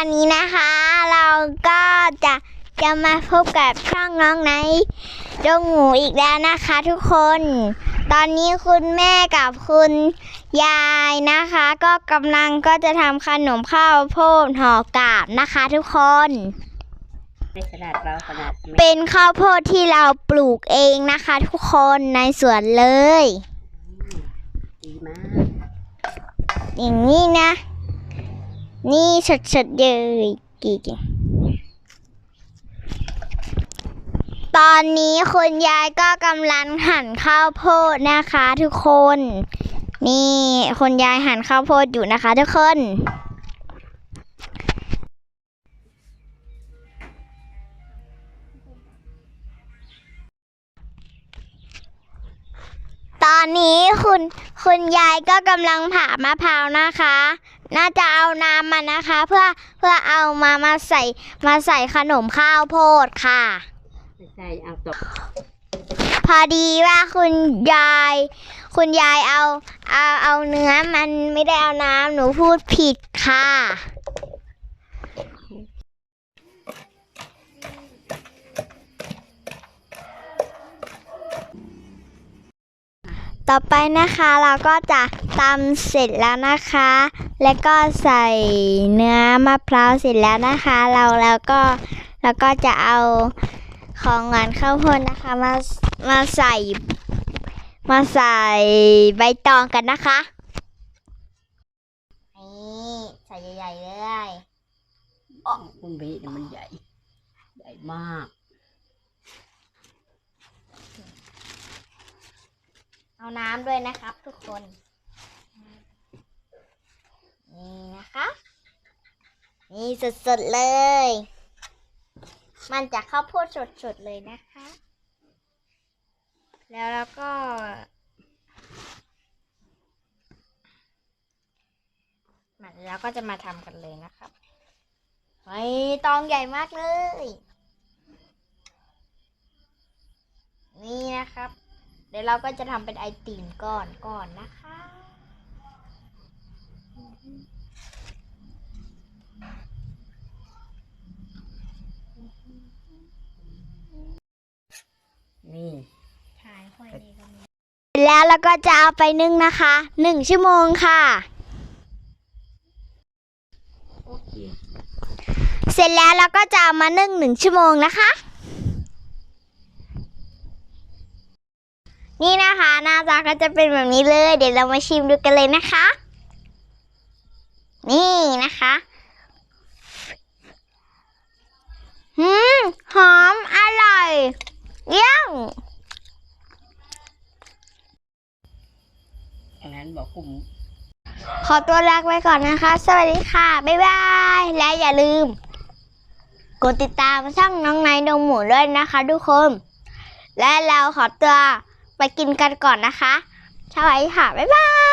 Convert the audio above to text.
วันนี้นะคะ เราก็จะจะมาพบกับช่องน้องไนท์ดงหมูอีกแล้วนะคะทุกคน ตอนนี้คุณแม่กับคุณยายนะคะ ก็กำลังก็จะทำขนมข้าวโพดห่อกาบนะคะทุกคนในขนาดเราขนาดไม่เป็นข้าวโพดที่เราปลูกเองนะคะทุกคนในสวนเลย ดีมาก อย่างนี้นะ นี่สดๆเลยกี่กิตอนนี้คุณยายก็กำลังหั่นข้าวโพดนะคะทุกคน นี่คุณยายหั่นข้าวโพดอยู่นะคะทุกคน ตอนนี้คุณคุณยายก็กำลังผ่ามะพร้าวนะคะ น่าจะเอาน้ำมันนะคะ เพื่อเพื่อเอามามาใส่มาใส่ขนมข้าวโพดค่ะไม่ใช่เอาตกพอดีว่าคุณยาย คุณยายเอาเอาเอาเนื้อมันไม่ได้เอาน้ำหนูพูดผิดค่ะ ต่อไปนะคะเราก็จะตำเสร็จแล้วนะคะ แล้วก็ใส่เนื้อมะพร้าวเสร็จแล้วนะคะ เราแล้วก็แล้วก็จะเอาของหวานข้าวโพดนะคะมามาใส่ มาใส่ใบตองกันนะคะนี่ใส่ใหญ่ๆเลยคุณบีเนี่ยมันใหญ่ ใหญ่มาก เอาน้ำด้วยนะครับ ทุกคน นี่นะคะ นี่สดๆเลย มันจะข้าวโพดสดๆเลยนะคะ แล้วเราก็มันแล้วก็จะมาทำกันเลยนะครับไอ้ตองใหญ่มากเลย นี่นะครับ เดี๋ยวเราก็จะทำเป็นไอติมก่อนก่อนนะคะ นี่แล้วเราก็จะเอาไปนึ่งนะคะหนึ่งชั่วโมงค่ะโอเคเสร็จแล้วเราก็จะเอามานึ่งหนึ่งชั่วโมงนะคะ นี่นะคะหน้าตาก็จะเป็นแบบนี้เลย เดี๋ยวเรามาชิมดูกันเลยนะคะ นี่นะคะหืมหอมอร่อยเยี่ยมอันนั้นบอกคุณขอตัวลาไปก่อนนะคะ สวัสดีค่ะ บ๊ายบาย และอย่าลืม กดติดตามช่องน้องไนท์ดงหมูด้วยนะคะทุกคน และเราขอตัว ไปกินกันก่อนนะคะสวัสดีค่ะ บ๊ายบาย